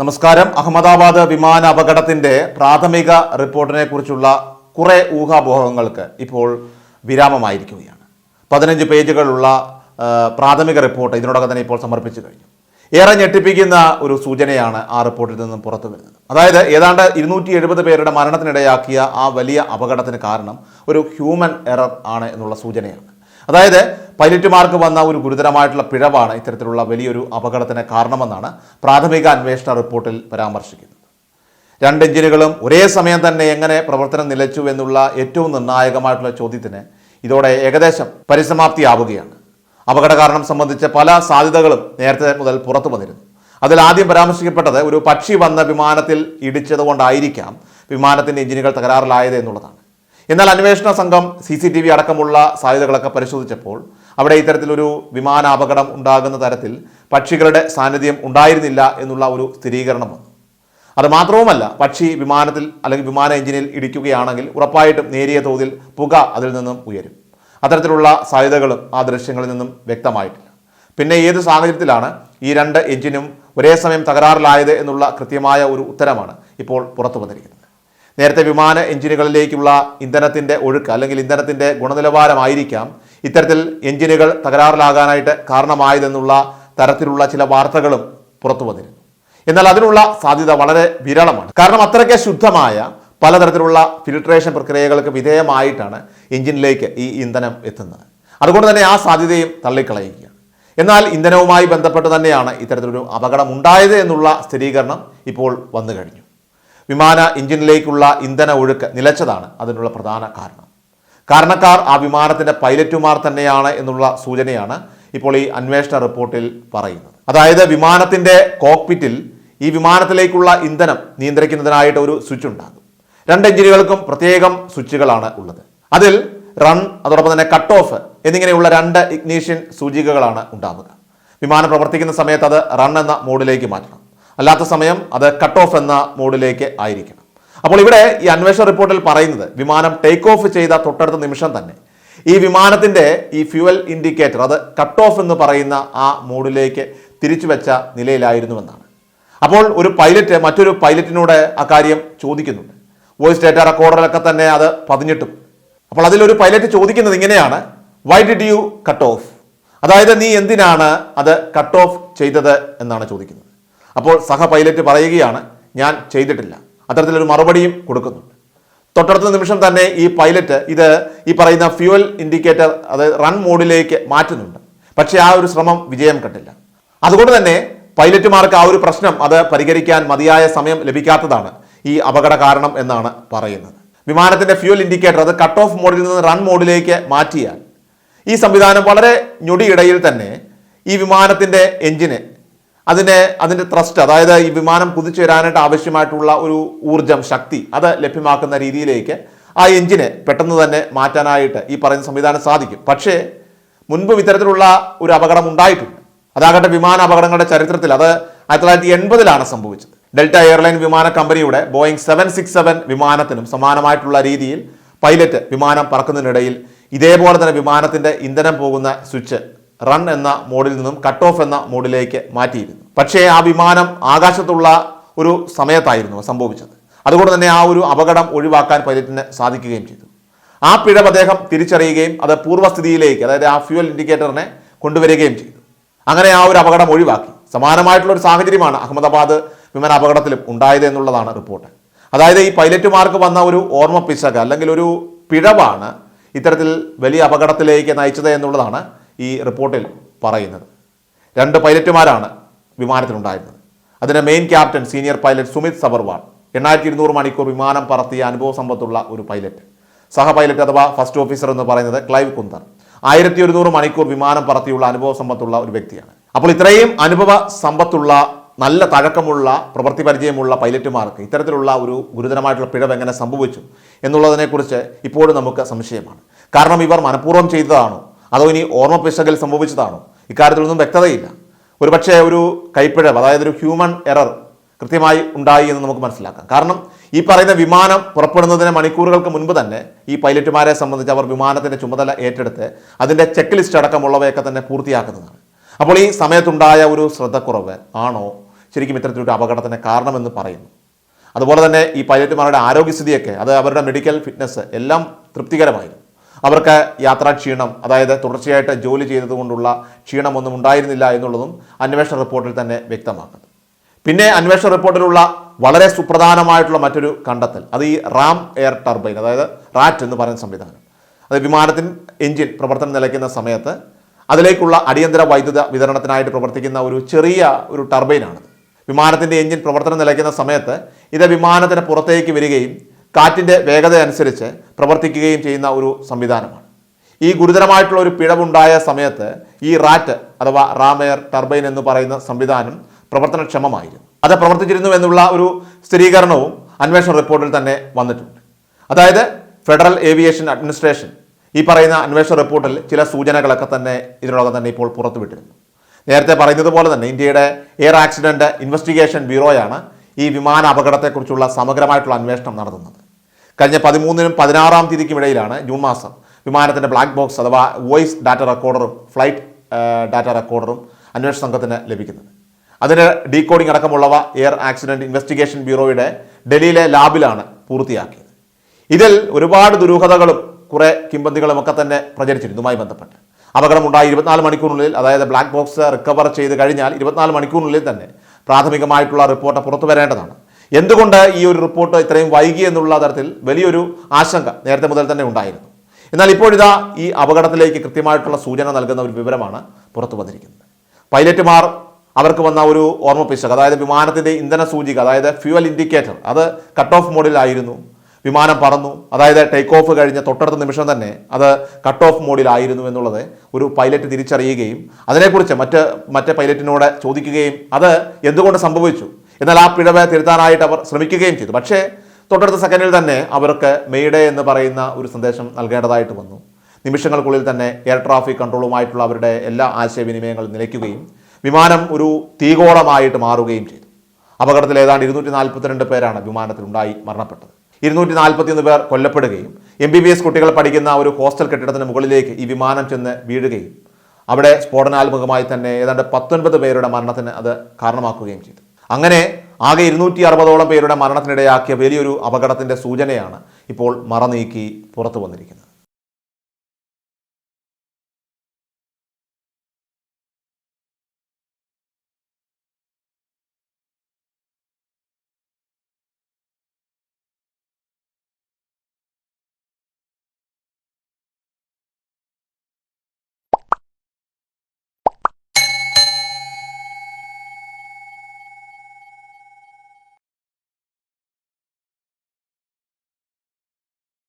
നമസ്കാരം. അഹമ്മദാബാദ് വിമാന അപകടത്തിന്റെ പ്രാഥമിക റിപ്പോർട്ടിനെ കുറിച്ചുള്ള കുറെ ഊഹാപോഹങ്ങൾക്ക് ഇപ്പോൾ വിരാമമായിരിക്കുകയാണ്. പതിനഞ്ച് പേജുകളുള്ള പ്രാഥമിക റിപ്പോർട്ട് ഇതിനോടകം തന്നെ ഇപ്പോൾ സമർപ്പിച്ചു കഴിഞ്ഞു. ഏറെ ഞെട്ടിപ്പിക്കുന്ന ഒരു സൂചനയാണ് ആ റിപ്പോർട്ടിൽ നിന്നും പുറത്തു വരുന്നത്. അതായത് ഏതാണ്ട് ഇരുന്നൂറ്റി എഴുപത് പേരുടെ മരണത്തിനിടയാക്കിയ ആ വലിയ അപകടത്തിന് കാരണം ഒരു ഹ്യൂമൻ എറർ ആണ് എന്നുള്ള സൂചനയാണ്. അതായത് പൈലറ്റുമാർക്ക് വന്ന ഒരു ഗുരുതരമായിട്ടുള്ള പിഴവാണ് ഇത്തരത്തിലുള്ള വലിയൊരു അപകടത്തിന് കാരണമെന്നാണ് പ്രാഥമിക അന്വേഷണ റിപ്പോർട്ടിൽ പരാമർശിക്കുന്നത്. രണ്ട് എഞ്ചിനുകളും ഒരേ സമയം തന്നെ എങ്ങനെ പ്രവർത്തനം നിലച്ചു എന്നുള്ള ഏറ്റവും നിർണായകമായിട്ടുള്ള ചോദ്യത്തിന് ഇതോടെ ഏകദേശം പരിസമാപ്തിയാവുകയാണ്. അപകട കാരണം സംബന്ധിച്ച പല സാധ്യതകളും നേരത്തെ മുതൽ പുറത്തു വന്നിരുന്നു. അതിൽ ആദ്യം പരാമർശിക്കപ്പെട്ടത് ഒരു പക്ഷി വന്ന വിമാനത്തിൽ ഇടിച്ചതുകൊണ്ടായിരിക്കാം വിമാനത്തിന്റെ എഞ്ചിനുകൾ തകരാറിലായത് എന്നുള്ളതാണ്. എന്നാൽ അന്വേഷണ സംഘം സി സി ടി വി അടക്കമുള്ള സാധ്യതകളൊക്കെ പരിശോധിച്ചപ്പോൾ അവിടെ ഇത്തരത്തിലൊരു വിമാനാപകടം ഉണ്ടാകുന്ന തരത്തിൽ പക്ഷികളുടെ സാന്നിധ്യം ഉണ്ടായിരുന്നില്ല എന്നുള്ള ഒരു സ്ഥിരീകരണം വന്നു. അത് മാത്രവുമല്ല പക്ഷി വിമാനത്തിൽ അല്ലെങ്കിൽ വിമാന എഞ്ചിനിൽ ഇടിക്കുകയാണെങ്കിൽ ഉറപ്പായിട്ടും നേരിയ തോതിൽ പുക അതിൽ നിന്നും ഉയരും. അത്തരത്തിലുള്ള സാധ്യതകളും ആ ദൃശ്യങ്ങളിൽ നിന്നും വ്യക്തമായിട്ടില്ല. പിന്നെ ഏത് സാഹചര്യത്തിലാണ് ഈ രണ്ട് എഞ്ചിനും ഒരേ സമയം തകരാറിലായത് എന്നുള്ള കൃത്യമായ ഒരു ഉത്തരമാണ് ഇപ്പോൾ പുറത്തു വന്നിരിക്കുന്നത്? നേരത്തെ വിമാന എഞ്ചിനുകളിലേക്കുള്ള ഇന്ധനത്തിന്റെ ഒഴുക്ക് അല്ലെങ്കിൽ ഇന്ധനത്തിന്റെ ഗുണനിലവാരമായിരിക്കാം. ഇത്തരത്തിൽ എഞ്ചിനുകൾ തകരാറിലാകാനായിട്ട് കാരണമായതെന്നുള്ള തരത്തിലുള്ള ചില വാർത്തകളും പുറത്തു വന്നിരുന്നു. എന്നാൽ അതിനുള്ള സാധ്യത വളരെ വിരളമാണ്. കാരണം അത്രയ്ക്ക് ശുദ്ധമായ പലതരത്തിലുള്ള ഫിൽട്രേഷൻ പ്രക്രിയകൾക്ക് വിധേയമായിട്ടാണ് എഞ്ചിനിലേക്ക് ഈ ഇന്ധനം എത്തുന്നത്. അതുകൊണ്ട് തന്നെ ആ സാധ്യതയും തള്ളിക്കളയുകയാണ്. എന്നാൽ ഇന്ധനവുമായി ബന്ധപ്പെട്ട് തന്നെയാണ് ഇത്തരത്തിലൊരു അപകടം ഉണ്ടായത് എന്നുള്ള സ്ഥിരീകരണം ഇപ്പോൾ വന്നു കഴിഞ്ഞു. വിമാന എഞ്ചിനിലേക്കുള്ള ഇന്ധന ഒഴുക്ക് നിലച്ചതാണ് അതിനുള്ള പ്രധാന കാരണം. കാരണക്കാർ ആ വിമാനത്തിന്റെ പൈലറ്റുമാർ തന്നെയാണ് എന്നുള്ള സൂചനയാണ് ഇപ്പോൾ ഈ അന്വേഷണ റിപ്പോർട്ടിൽ പറയുന്നത്. അതായത് വിമാനത്തിന്റെ കോക്പിറ്റിൽ ഈ വിമാനത്തിലേക്കുള്ള ഇന്ധനം നിയന്ത്രിക്കുന്നതിനായിട്ട് ഒരു സ്വിച്ച് ഉണ്ടാകും. രണ്ട് എഞ്ചിനുകൾക്കും പ്രത്യേകം സ്വിച്ചുകളാണ് ഉള്ളത്. അതിൽ റൺ അതോടൊപ്പം തന്നെ കട്ട് ഓഫ് എന്നിങ്ങനെയുള്ള രണ്ട് ഇഗ്നീഷ്യൻ സൂചികകളാണ് ഉണ്ടാവുക. വിമാനം പ്രവർത്തിക്കുന്ന സമയത്ത് അത് റൺ എന്ന മോഡിലേക്ക് മാറ്റണം. അല്ലാത്ത സമയം അത് കട്ട് ഓഫ് എന്ന മോഡിലേക്ക് ആയിരിക്കണം. അപ്പോൾ ഇവിടെ ഈ അന്വേഷണ റിപ്പോർട്ടിൽ പറയുന്നത് വിമാനം ടേക്ക് ഓഫ് ചെയ്ത തൊട്ടടുത്ത നിമിഷം തന്നെ. ഈ വിമാനത്തിന്റെ ഈ ഫ്യൂവൽ ഇൻഡിക്കേറ്റർ അത് കട്ട് ഓഫ് എന്ന് പറയുന്ന ആ മോഡിലേക്ക് തിരിച്ചു വെച്ച നിലയിലായിരുന്നുവെന്നാണ്. അപ്പോൾ ഒരു പൈലറ്റ് മറ്റൊരു പൈലറ്റിനോട് ആ കാര്യം ചോദിക്കുന്നുണ്ട്. വോയിസ് ഡേറ്റ റെക്കോർഡറിലൊക്കെ തന്നെ അത് പതിഞ്ഞിട്ടും. അപ്പോൾ അതിലൊരു പൈലറ്റ് ചോദിക്കുന്നത് ഇങ്ങനെയാണ്. Why did you cut off അതായത് നീ എന്തിനാണ് അത് കട്ട് ഓഫ് ചെയ്തത് എന്നാണ് ചോദിക്കുന്നത്. അപ്പോൾ സഹ പൈലറ്റ് പറയുകയാണ് ഞാൻ ചെയ്തിട്ടില്ല. അത്തരത്തിലൊരു മറുപടിയും കൊടുക്കുന്നുണ്ട്. തൊട്ടടുത്ത നിമിഷം തന്നെ ഈ പൈലറ്റ് ഇത് ഈ പറയുന്ന ഫ്യൂവൽ ഇൻഡിക്കേറ്റർ അതായത് റൺ മോഡിലേക്ക് മാറ്റുന്നുണ്ട്. പക്ഷേ ആ ഒരു ശ്രമം വിജയം കണ്ടില്ല. അതുകൊണ്ട് തന്നെ പൈലറ്റുമാർക്ക് ആ ഒരു പ്രശ്നം അത് പരിഹരിക്കാൻ മതിയായ സമയം ലഭിക്കാത്തതാണ് ഈ അപകട കാരണം എന്നാണ് പറയുന്നത്. വിമാനത്തിന്റെ ഫ്യൂവൽ ഇൻഡിക്കേറ്റർ അത് കട്ട് ഓഫ് മോഡിൽ നിന്ന് റൺ മോഡിലേക്ക് മാറ്റിയാൽ ഈ സംവിധാനം വളരെ ഞൊടിയിടയിൽ തന്നെ ഈ വിമാനത്തിന്റെ എഞ്ചിന് അതിനെ അതിന്റെ ത്രസ്റ്റ് അതായത് ഈ വിമാനം കുതിച്ചു വരാനായിട്ട് ആവശ്യമായിട്ടുള്ള ഒരു ഊർജം ശക്തി അത് ലഭ്യമാക്കുന്ന രീതിയിലേക്ക് ആ എഞ്ചിനെ പെട്ടെന്ന് തന്നെ മാറ്റാനായിട്ട് ഈ പറയുന്ന സംവിധാനം സാധിക്കും. പക്ഷേ മുൻപും ഇത്തരത്തിലുള്ള ഒരു അപകടം ഉണ്ടായിട്ടുണ്ട്. അതാകട്ടെ വിമാന അപകടങ്ങളുടെ ചരിത്രത്തിൽ അത് ആയിരത്തി തൊള്ളായിരത്തി എൺപതിലാണ് സംഭവിച്ചത്. ഡെൽറ്റ എയർലൈൻ വിമാന കമ്പനിയുടെ ബോയിങ് സെവൻ സിക്സ് സെവൻ വിമാനത്തിനും സമാനമായിട്ടുള്ള രീതിയിൽ പൈലറ്റ് വിമാനം പറക്കുന്നതിനിടയിൽ ഇതേപോലെ തന്നെ വിമാനത്തിന്റെ ഇന്ധനം പോകുന്ന സ്വിച്ച് റൺ എന്ന മോഡിൽ നിന്നും കട്ട് ഓഫ് എന്ന മോഡിലേക്ക് മാറ്റിയിരുന്നു. പക്ഷേ ആ വിമാനം ആകാശത്തുള്ള ഒരു സമയത്തായിരുന്നു സംഭവിച്ചത്. അതുകൊണ്ട് തന്നെ ആ ഒരു അപകടം ഒഴിവാക്കാൻ പൈലറ്റിന് സാധിക്കുകയും ചെയ്തു. ആ പിഴവ് അദ്ദേഹം തിരിച്ചറിയുകയും അത് പൂർവസ്ഥിതിയിലേക്ക് അതായത് ആ ഫ്യൂവൽ ഇൻഡിക്കേറ്ററിനെ കൊണ്ടുവരികയും ചെയ്തു. അങ്ങനെ ആ ഒരു അപകടം ഒഴിവാക്കി. സമാനമായിട്ടുള്ള ഒരു സാഹചര്യമാണ് അഹമ്മദാബാദ് വിമാന അപകടത്തിലും ഉണ്ടായത് എന്നുള്ളതാണ് റിപ്പോർട്ട്. അതായത് ഈ പൈലറ്റുമാർക്ക് വന്ന ഒരു ഓർമ്മ പിശക് അല്ലെങ്കിൽ ഒരു പിഴവാണ് ഇത്തരത്തിൽ വലിയ അപകടത്തിലേക്ക് നയിച്ചത് എന്നുള്ളതാണ് ഈ റിപ്പോർട്ടിൽ പറയുന്നത്. രണ്ട് പൈലറ്റുമാരാണ് വിമാനത്തിലുണ്ടായിരുന്നത്. അതിന്റെ main captain senior pilot Sumit Sabharwal എണ്ണായിരത്തി ഇരുന്നൂറ് മണിക്കൂർ വിമാനം പറത്തിയ അനുഭവ സമ്പത്തുള്ള ഒരു പൈലറ്റ് സഹപൈലറ്റ് അഥവാ ഫസ്റ്റ് ഓഫീസർ എന്ന് പറയുന്നത് ക്ലൈവ് കുന്തർ ആയിരത്തി ഒരുന്നൂറ് മണിക്കൂർ വിമാനം പറത്തിയുള്ള അനുഭവ സമ്പത്തുള്ള ഒരു വ്യക്തിയാണ്. അപ്പോൾ ഇത്രയും അനുഭവ സമ്പത്തുള്ള നല്ല തഴക്കമുള്ള പ്രവൃത്തി പരിചയമുള്ള പൈലറ്റുമാർക്ക് ഇത്തരത്തിലുള്ള ഒരു ഗുരുതരമായിട്ടുള്ള പിഴവ് എങ്ങനെ സംഭവിച്ചു എന്നുള്ളതിനെക്കുറിച്ച് ഇപ്പോഴും നമുക്ക് സംശയമാണ്. കാരണം ഇവർ മനഃപൂർവം ചെയ്തതാണോ? അതോ ഇനി ഓർമ്മ പിശകൽ സംഭവിച്ചതാണോ? ഇക്കാര്യത്തിലൊന്നും വ്യക്തതയില്ല. ഒരുപക്ഷെ ഒരു കൈപ്പിഴവ് അതായത് ഒരു ഹ്യൂമൻ എറർ കൃത്യമായി ഉണ്ടായി എന്ന് നമുക്ക് മനസ്സിലാക്കാം. കാരണം ഈ പറയുന്ന വിമാനം പുറപ്പെടുന്നതിന് മണിക്കൂറുകൾക്ക് മുൻപ് തന്നെ ഈ പൈലറ്റുമാരെ സംബന്ധിച്ച് അവർ വിമാനത്തിന്റെ ചുമതല ഏറ്റെടുത്ത് അതിന്റെ ചെക്ക് ലിസ്റ്റ് അടക്കമുള്ളവയൊക്കെ തന്നെ പൂർത്തിയാക്കുന്നതാണ്. അപ്പോൾ ഈ സമയത്തുണ്ടായ ഒരു ശ്രദ്ധക്കുറവ് ആണോ ശരിക്കും ഇത്തരത്തിലൊരു അപകടത്തിന് കാരണമെന്ന് പറയുന്നു? അതുപോലെ തന്നെ ഈ പൈലറ്റുമാരുടെ ആരോഗ്യസ്ഥിതിയൊക്കെ അത് അവരുടെ മെഡിക്കൽ ഫിറ്റ്നസ് എല്ലാം തൃപ്തികരമായിരുന്നു. അവർക്ക് യാത്രാ ക്ഷീണം അതായത് തുടർച്ചയായിട്ട് ജോലി ചെയ്തതുകൊണ്ടുള്ള ക്ഷീണമൊന്നും ഉണ്ടായിരുന്നില്ല എന്നുള്ളതും അന്വേഷണ റിപ്പോർട്ടിൽ തന്നെ വ്യക്തമാക്കുന്നു. പിന്നെ അന്വേഷണ റിപ്പോർട്ടിലുള്ള വളരെ സുപ്രധാനമായിട്ടുള്ള മറ്റൊരു കണ്ടെത്തൽ അത് ഈ റാം എയർ ടർബൈൻ അതായത് റാറ്റ് എന്ന് പറയുന്ന സംവിധാനം. അത് വിമാനത്തിൻ എഞ്ചിൻ പ്രവർത്തനം നിലയ്ക്കുന്ന സമയത്ത് അതിലേക്കുള്ള അടിയന്തര വൈദ്യുത വിതരണത്തിനായിട്ട് പ്രവർത്തിക്കുന്ന ഒരു ചെറിയ ഒരു ടർബൈനാണ് വിമാനത്തിന്റെ എഞ്ചിൻ പ്രവർത്തനം നിലയ്ക്കുന്ന സമയത്ത് ഇത് വിമാനത്തിന് പുറത്തേക്ക് വരികയും കാറ്റിന്റെ വേഗത അനുസരിച്ച് പ്രവർത്തിക്കുകയും ചെയ്യുന്ന ഒരു സംവിധാനമാണ്. ഈ ഗുരുതരമായിട്ടുള്ള ഒരു പിഴവുണ്ടായ സമയത്ത് ഈ റാറ്റ് അഥവാ റാമെയർ ടർബൈൻ എന്ന് പറയുന്ന സംവിധാനം പ്രവർത്തനക്ഷമമായിരുന്നു. അത് പ്രവർത്തിച്ചിരുന്നു എന്നുള്ള ഒരു സ്ഥിരീകരണവും അന്വേഷണ റിപ്പോർട്ടിൽ തന്നെ വന്നിട്ടുണ്ട്. അതായത് ഫെഡറൽ ഏവിയേഷൻ അഡ്മിനിസ്ട്രേഷൻ ഈ പറയുന്ന അന്വേഷണ റിപ്പോർട്ടിൽ ചില സൂചനകളൊക്കെ തന്നെ ഇതിനോടകം തന്നെ ഇപ്പോൾ പുറത്തുവിട്ടിരുന്നു. നേരത്തെ പറയുന്നത് പോലെ തന്നെ ഇന്ത്യയുടെ എയർ ആക്സിഡന്റ് ഇൻവെസ്റ്റിഗേഷൻ ബ്യൂറോയാണ് ഈ വിമാന അപകടത്തെക്കുറിച്ചുള്ള സമഗ്രമായിട്ടുള്ള അന്വേഷണം നടത്തുന്നത്. കഴിഞ്ഞ പതിമൂന്നിനും പതിനാറാം തീയതിക്കും ഇടയിലാണ് ജൂൺ മാസം വിമാനത്തിന്റെ ബ്ലാക്ക് ബോക്സ് അഥവാ വോയിസ് ഡാറ്റ റെക്കോർഡറും ഫ്ലൈറ്റ് ഡാറ്റ റെക്കോർഡറും അന്വേഷണ സംഘത്തിന് ലഭിക്കുന്നത്. അതിന് ഡീകോഡിംഗ് അടക്കമുള്ളവ എയർ ആക്സിഡന്റ് ഇൻവെസ്റ്റിഗേഷൻ ബ്യൂറോയുടെ ഡൽഹിയിലെ ലാബിലാണ് പൂർത്തിയാക്കിയത്. ഇതിൽ ഒരുപാട് ദുരൂഹതകളും കുറേ കിംബന്തികളും ഒക്കെ തന്നെ പ്രചരിച്ചിരുന്നു ഇതുമായി ബന്ധപ്പെട്ട്. അപകടമുണ്ടായി ഇരുപത്തിനാല് മണിക്കൂറിനുള്ളിൽ അതായത് ബ്ലാക്ക് ബോക്സ് റിക്കവർ ചെയ്ത് കഴിഞ്ഞാൽ ഇരുപത്തിനാല് മണിക്കൂറിനുള്ളിൽ തന്നെ പ്രാഥമികമായിട്ടുള്ള റിപ്പോർട്ട് പുറത്തു വരേണ്ടതാണ്. എന്തുകൊണ്ട് ഈ ഒരു റിപ്പോർട്ട് ഇത്രയും വൈകി എന്നുള്ള തരത്തിൽ വലിയൊരു ആശങ്ക നേരത്തെ മുതൽ തന്നെ ഉണ്ടായിരുന്നു. എന്നാൽ ഇപ്പോഴിതാ ഈ അപകടത്തിലേക്ക് കൃത്യമായിട്ടുള്ള സൂചന നൽകുന്ന ഒരു വിവരമാണ് പുറത്തു വന്നിരിക്കുന്നത്. പൈലറ്റുമാർ അവർക്ക് വന്ന ഒരു ഓർമ്മ പിശക് അതായത് വിമാനത്തിന്റെ ഇന്ധന സൂചിക അതായത് ഫ്യൂവൽ ഇൻഡിക്കേറ്റർ അത് കട്ട് ഓഫ് മോഡിലായിരുന്നു. വിമാനം പറന്നു. അതായത് ടേക്ക് ഓഫ് കഴിഞ്ഞ തൊട്ടടുത്ത നിമിഷം തന്നെ അത് കട്ട് ഓഫ് മോഡിലായിരുന്നു എന്നുള്ളത് ഒരു പൈലറ്റ് തിരിച്ചറിയുകയും അതിനെക്കുറിച്ച് മറ്റ് മറ്റേ പൈലറ്റിനോട് ചോദിക്കുകയും അത് എന്തുകൊണ്ട് സംഭവിച്ചു? എന്നാൽ ആ പിഴവ് തിരുത്താനായിട്ട് അവർ ശ്രമിക്കുകയും ചെയ്തു. പക്ഷേ തൊട്ടടുത്ത സെക്കൻഡിൽ തന്നെ അവർക്ക് മെയ്ഡേ എന്ന് പറയുന്ന ഒരു സന്ദേശം നൽകേണ്ടതായിട്ട് വന്നു. നിമിഷങ്ങൾക്കുള്ളിൽ തന്നെ എയർ ട്രാഫിക് കൺട്രോളുമായിട്ടുള്ള അവരുടെ എല്ലാ ആശയവിനിമയങ്ങളും നിലയ്ക്കുകയും വിമാനം ഒരു തീകോളമായിട്ട് മാറുകയും ചെയ്തു. അപകടത്തിൽ ഏതാണ്ട് ഇരുന്നൂറ്റി നാൽപ്പത്തിരണ്ട് പേരാണ് വിമാനത്തിലുണ്ടായി മരണപ്പെട്ടത്. ഇരുന്നൂറ്റി നാൽപ്പത്തിയൊന്ന് പേർ കൊല്ലപ്പെടുകയും എം ബി ബി എസ് കുട്ടികൾ പഠിക്കുന്ന ഒരു ഹോസ്റ്റൽ കെട്ടിടത്തിന് മുകളിലേക്ക് ഈ വിമാനം ചെന്ന് വീഴുകയും അവിടെ സ്ഫോടനാത്മകമായി തന്നെ ഏതാണ്ട് പത്തൊൻപത് പേരുടെ മരണത്തിന് അത് കാരണമാക്കുകയും ചെയ്തു. അങ്ങനെ ആകെ ഇരുന്നൂറ്റി അറുപതോളം പേരുടെ മരണത്തിനിടയാക്കിയ വലിയൊരു അപകടത്തിന്റെ സൂചനയാണ് ഇപ്പോൾ മറനീക്കി പുറത്തു വന്നിരിക്കുന്നത്.